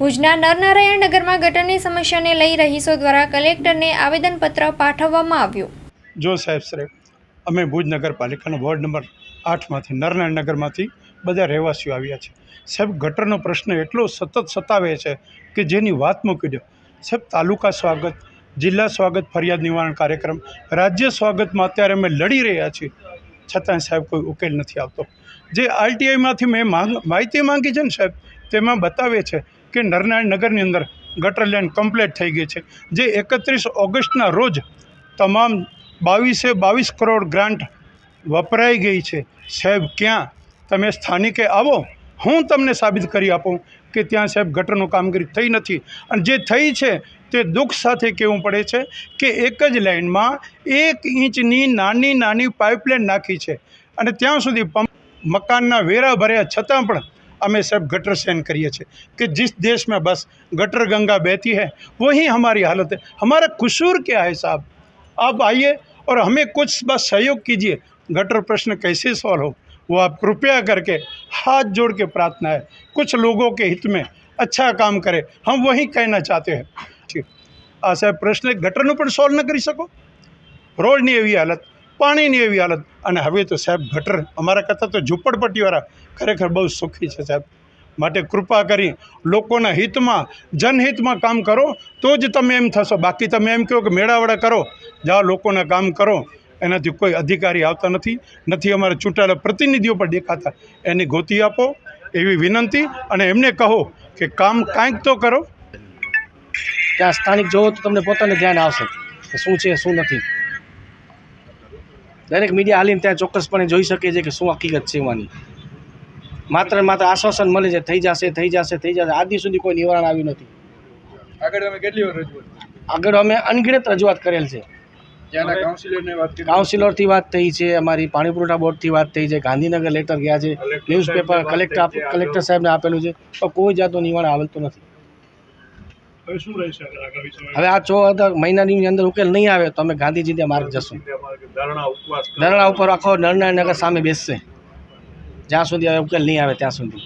ભુજના નરનારાયણ નગરમાં ગટરની સમસ્યાને લઈ રહીશો દ્વારા કલેક્ટરને આવેદનપત્ર પાઠવવામાં આવ્યું. જો સાહેબ સાહેબ અમે ભુજ નગરપાલિકાનો વોર્ડ નંબર આઠમાંથી નરનારાયણ નગરમાંથી બધા રહેવાસીઓ આવ્યા છે. સાહેબ, ગટરનો પ્રશ્ન એટલો સતત સતાવે છે કે જેની વાત મૂકી દો. સાહેબ, તાલુકા સ્વાગત, જિલ્લા સ્વાગત ફરિયાદ નિવારણ કાર્યક્રમ, રાજ્ય સ્વાગતમાં અત્યારે અમે લડી રહ્યા છીએ. છતાં સાહેબ, કોઈ ઉકેલ નથી આવતો. જે આરટીઆઈમાંથી મેં માંગ, માહિતી માંગી છે ને સાહેબ, તેમાં બતાવે છે કે નરનારાયણ નગરની અંદર ગટર લાઈન કમ્પ્લીટ થઈ ગઈ છે. જે એકત્રીસ ઓગસ્ટના રોજ તમામ બાવીસે બાવીસ કરોડ ગ્રાન્ટ વપરાઈ ગઈ છે. સાહેબ, ક્યાં? તમે સ્થાનિકે આવો. હું તમને સાબિત કરી આપું કે ત્યાં સાહેબ ગટરનું કામગીરી થઈ નથી. અને જે થઈ છે તે દુઃખ સાથે કહેવું પડે છે કે એક જ લાઇનમાં એક ઇંચની નાની નાની પાઇપલાઇન નાખી છે. અને ત્યાં સુધી પંપ મકાનના વેરા ભર્યા છતાં પણ અમે सब गटर सहन करिए छे कि जिस देश में बस गटर गंगा बहती है वही हमारी हालत है हमारा कसूर क्या है साहब आप आइए और हमें कुछ बस सहयोग कीजिए गटर प्रश्न कैसे सॉल्व हो वो आप कृपया करके हाथ जोड़ के प्रार्थना है कुछ लोगों के हित में अच्छा काम करे हम वही कहना चाहते हैं ઠીક આ સાહેબ પ્રશ્ન ગટરનું પણ સોલ્વ ન કરી શકો રોડની એવી હાલત પાણીની એવી હાલત. અને હવે તો સાહેબ ગટર, અમારા કરતાં તો ઝૂંપડપટ્ટીવાળા ખરેખર બહુ સુખી છે સાહેબ. માટે કૃપા કરી લોકોના હિતમાં, જનહિતમાં કામ કરો, તો જ તમે એમ થશો. બાકી તમે એમ કહો કે મેળાવડા કરો, જાઓ લોકોના કામ કરો. એનાથી કોઈ અધિકારી આવતા નથી. નથી અમારા ચૂંટાયેલા પ્રતિનિધિઓ પણ દેખાતા. એની ગોતી આપો એવી વિનંતી અને એમને કહો કે કામ કાંઈક તો કરો. ત્યાં સ્થાનિક જોવો તો તમને પોતાને ધ્યાન આવશે કે શું છે, શું નથી. દરેક મીડિયા હાલીને ત્યાં ચોક્કસપણે જોઈ શકે છે કે શું હકીકત છે એમાંની. માત્ર માત્ર આશ્વાસન મળે છે થઈ જશે થઈ જશે થઈ જશે. આજ સુધી કોઈ નિવારણ આવ્યું નથી. આગળ અમે કેટલી વાર રજૂઆત આગળ અમે અનગિનત રજૂઆત કરેલ છે. ત્યાંના કાઉન્સિલરને વાત કાઉન્સિલરથી વાત થઈ છે અમારી પાણી પુરવઠા બોર્ડથી વાત થઈ છે ગાંધીનગર લેટર ગયા છે ન્યૂઝપેપર કલેક્ટર આપ- કલેક્ટર સાહેબને આપેલું છે. પણ કોઈ જાતનું નિવારણ આવતું નથી. હવે શું રહેશે આગામી સમય હવે આ ચો મહિનાની અંદર ઉકેલ નહીં આવે તો અમે ગાંધીજીને માર્ગ જશું. ધરણા ધરણા ઉપર આખો નરનારાયણ નગર સામે બેસશે. જ્યાં સુધી હવે ઉકેલ નહીં આવે ત્યાં સુધી.